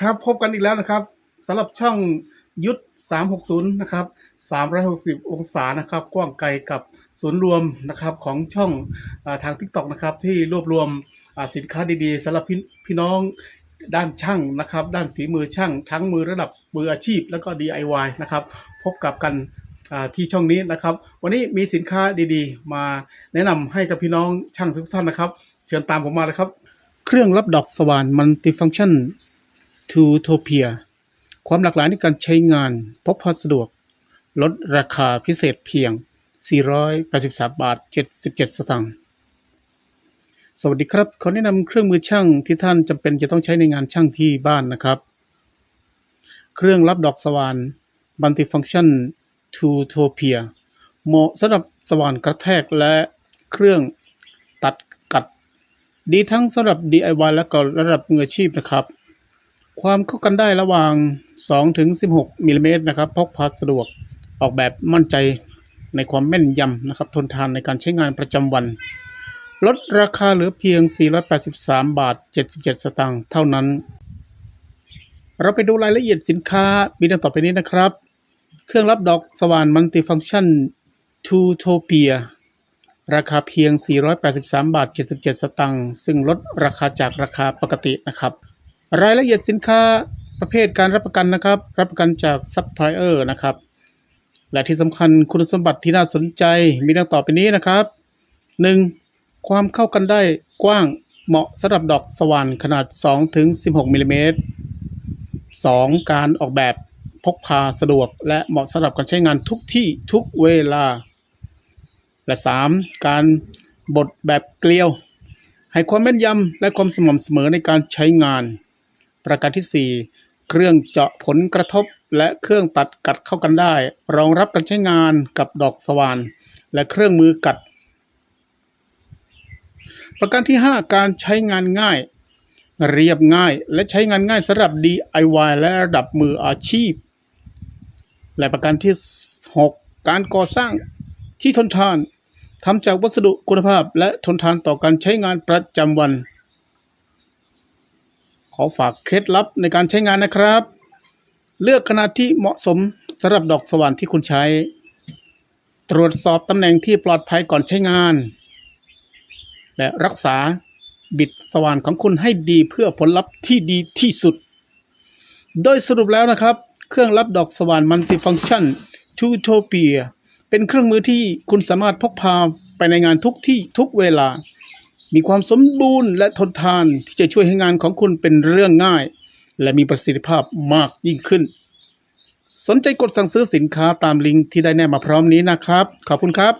ครับพบกันอีกแล้วนะครับสำหรับช่องยุทธ360 นะครับ 360 องศานะครับ กว้างไกลกับศูนย์รวมนะครับของช่องอทาง TikTok นะครับ ที่รวบรวมสินค้าดีๆสำหรับพี่พี่น้องด้านช่างนะครับ ด้านฝีมือช่าง ทั้งมือระดับมืออาชีพ แล้วก็ DIY นะครับ พบกับกันที่ช่องนี้นะครับ วันนี้มีสินค้าดีๆ มาแนะนำให้กับพี่น้องช่างทุกท่านนะครับ เชิญตามผมมาเลยครับ เครื่องรับดอกสว่านมัลติฟัง c t ชัน ทูโทเพียความหลากหลายในการใช้งานพกพาสะดวก ลดราคาพิเศษเพียง 483 บาท 77 สตางค์สวัสดีครับ ขอแนะนำเครื่องมือช่างที่ท่านจำเป็นจะต้องใช้ในงานช่างที่บ้านนะครับ เครื่องรับดอกสว่านมัลติฟังชันทูโทเพียเหมาะสำหรับสว่านกระแทกและเครื่องตัดกัด ดีทั้งสำหรับ DIY และก็ระดับมืออาชีพนะครับ ความเข้ากันได้ระหว่าง2ถึง16มิลลิเมตรนะครับพกพาสะดวกออกแบบมั่นใจในความแม่นยำนะครับทนทานในการใช้งานประจำวัน ลดราคาเหลือเพียง 483 บาท 77 สตางค์เท่านั้น เราไปดูรายละเอียดสินค้ามีดังต่อไปนี้นะครับ เครื่องรับดอกสว่านมัลติฟังชันทูโทเปียราคาเพียง 483 บาท 77 สตางค์ซึ่งลดราคาจากราคาปกตินะครับ รายละเอียดสินค้าประเภทการรับประกันนะครับ รับประกันจากซัพพลายเออร์นะครับ และที่สำคัญคุณสมบัติที่น่าสนใจมีดังต่อไปนี้นะครับ 1. ความเข้ากันได้กว้างเหมาะสำหรับดอกสว่านขนาด 2-16มิลลิเมตร 2. การออกแบบพกพาสะดวก และเหมาะสำหรับการใช้งานทุกที่ทุกเวลา และ 3. การบดแบบเกลียว ให้ความแม่นยำและความสม่ำเสมอในการใช้งาน ประการที่ 4 เครื่องเจาะผลกระทบ และเครื่องตัดกัดเข้ากันได้ รองรับการใช้งานกับดอกสว่าน และเครื่องมือกัด ประการที่ 5 การใช้งานง่าย เรียบง่ายและใช้งานง่ายสำหรับ DIY และระดับมืออาชีพ และประการที่ 6 การก่อสร้างที่ทนทานทำจากวัสดุคุณภาพและทนทานต่อการใช้งานประจำวัน อฝากเคล็ดลับในการใช้งานนะครับ เลือกขนาดที่เหมาะสมสำหรับดอกสว่านที่คุณใช้ ตรวจสอบตำแหน่งที่ปลอดภัยก่อนใช้งาน และรักษาบิดสว่านของคุณให้ดีเพื่อผลลัพธ์ที่ดีที่สุด โดยสรุปแล้วนะครับ เครื่องรับดอกสว่านมัลติฟังชันทูโทเปียเป็นเครื่องมือที่คุณสามารถพกพาไปในงานทุกที่ทุกเวลา มีความสมบูรณ์และทนทานที่จะช่วยให้งานของคุณเป็นเรื่องง่าย และมีประสิทธิภาพมากยิ่งขึ้น สนใจกดสั่งซื้อสินค้าตามลิงก์ที่ได้แนบมาพร้อมนี้นะครับ ขอบคุณครับ